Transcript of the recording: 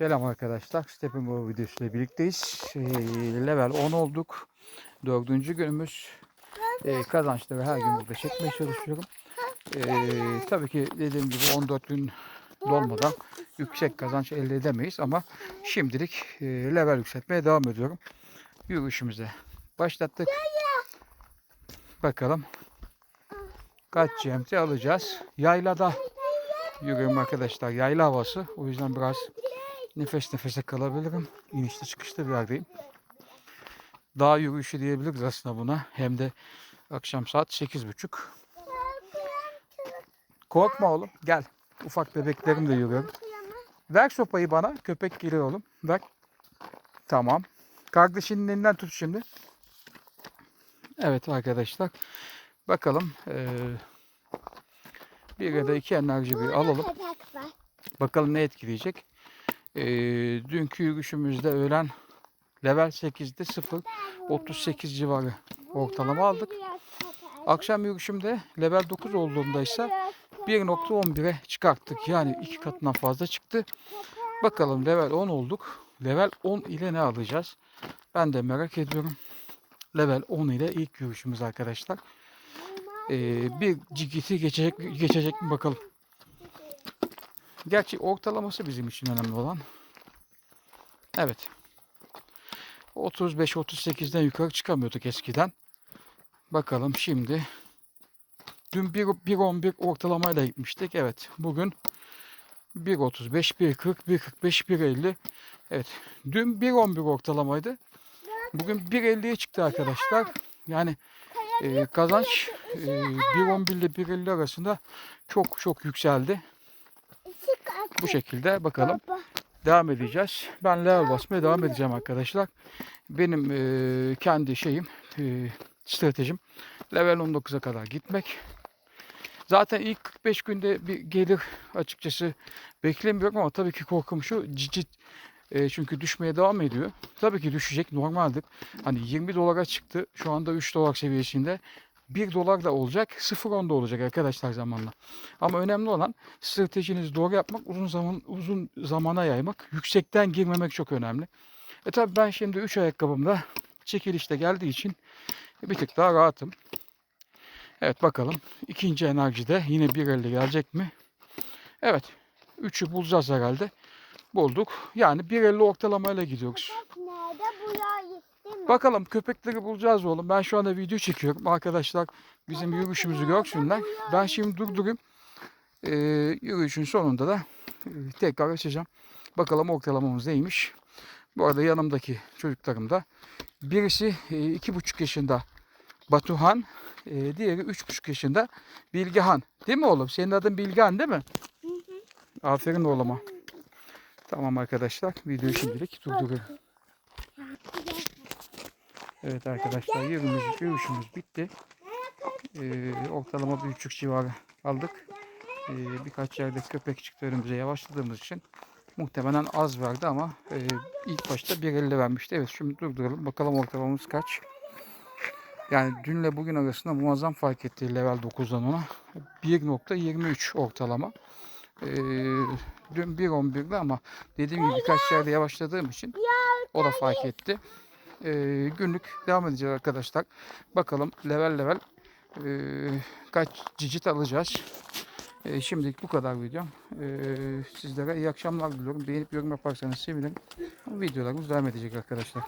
Selam arkadaşlar. Step'in bu videosuyla birlikteyiz. Ee, level 10 olduk. Dördüncü günümüz. Ee, kazançları her gün burada çekmeye çalışıyorum. Ee, tabii ki dediğim gibi 14 gün dolmadan yüksek kazanç elde edemeyiz ama şimdilik e, level yükseltmeye devam ediyorum. Yürüyüşümüze başlattık. Bakalım kaç GMT alacağız. Yaylada yürüyorum arkadaşlar. Yayla havası. O yüzden biraz nefes nefese kalabilirim. İnişli çıkışlı bir yerdeyim. Dağ yürüyüşü diyebiliriz aslında buna. Hem de akşam saat 8.30. Korkma oğlum. Gel. Ufak bebeklerim de yürüyorum. Ver sopayı bana. Köpek geliyor oğlum. Ver. Tamam. Kardeşinin elinden tut şimdi. Evet arkadaşlar. Bakalım. Eee bir ya da iki enerji bir alalım. Bakalım ne etkileyecek. Ee, dünkü yürüyüşümüzde öğlen level 8'de 0 38 civarı ortalama aldık. Akşam yürüyüşümde level 9 olduğunda ise 1.11'e çıkarttık. Yani iki katından fazla çıktı. Bakalım level 10 olduk. Level 10 ile ne alacağız? Ben de merak ediyorum. Level 10 ile ilk yürüyüşümüz arkadaşlar. Ee, bir GT geçecek, geçecek mi bakalım. Gerçi ortalaması bizim için önemli olan. Evet. 35-38'den yukarı çıkamıyorduk eskiden. Bakalım şimdi. Dün 1.11 ortalamayla gitmiştik. Evet. Bugün 1.35, 1.40, 1.45, 1.50. Evet. Dün 1.11 ortalamaydı. Bugün 1.50'ye çıktı arkadaşlar. Yani e, kazanç e, 1.11 ile 1.50 arasında çok çok yükseldi. Bu şekilde bakalım devam edeceğiz. Ben level basmaya devam edeceğim arkadaşlar. Benim e, kendi şeyim, e, stratejim level 19'a kadar gitmek. Zaten ilk 45 günde bir gelir açıkçası beklemiyorum ama tabii ki korkum şu cicit e, çünkü düşmeye devam ediyor. Tabii ki düşecek normaldir. Hani 20 dolara çıktı. Şu anda 3 dolar seviyesinde. 1 dolar da olacak, 0.10 da olacak arkadaşlar zamanla. Ama önemli olan stratejinizi doğru yapmak, uzun zaman uzun zamana yaymak, yüksekten girmemek çok önemli. E tabi ben şimdi 3 ayakkabımda çekilişte geldiği için bir tık daha rahatım. Evet bakalım ikinci enerjide yine 1.50 gelecek mi? Evet 3'ü bulacağız herhalde. Bulduk. Yani 1.50 ortalamayla gidiyoruz. Bakalım köpekleri bulacağız oğlum. Ben şu anda video çekiyorum. Arkadaşlar bizim yürüyüşümüzü görsünler. Ben şimdi durdurayım. Ee, yürüyüşün sonunda da e, tekrar açacağım. Bakalım ortalamamız neymiş. Bu arada yanımdaki çocuklarım da birisi e, iki buçuk yaşında Batuhan, e, diğeri üç buçuk yaşında Bilgehan. Değil mi oğlum? Senin adın Bilgehan değil mi? Aferin oğluma. Tamam arkadaşlar. Videoyu şimdilik durduruyorum. Evet arkadaşlar yürüyüşümüz, yürüyüşümüz bitti. Ee, ortalama bir buçuk civarı aldık. Ee, birkaç yerde köpek çıktı önümüze yavaşladığımız için muhtemelen az verdi ama e, ilk başta 1.50 vermişti. Evet şimdi durduralım bakalım ortalamamız kaç. Yani dünle bugün arasında muazzam fark etti level 9'dan ona. 1.23 ortalama. Ee, dün 1.11'di ama dediğim gibi birkaç yerde yavaşladığım için o da fark etti. Ee, günlük devam edeceğiz arkadaşlar. Bakalım level level ee, kaç cicit alacağız. Ee, şimdilik bu kadar videom. Ee, sizlere iyi akşamlar diliyorum. Beğenip yorum yaparsanız sevinirim. Videolarımız devam edecek arkadaşlar.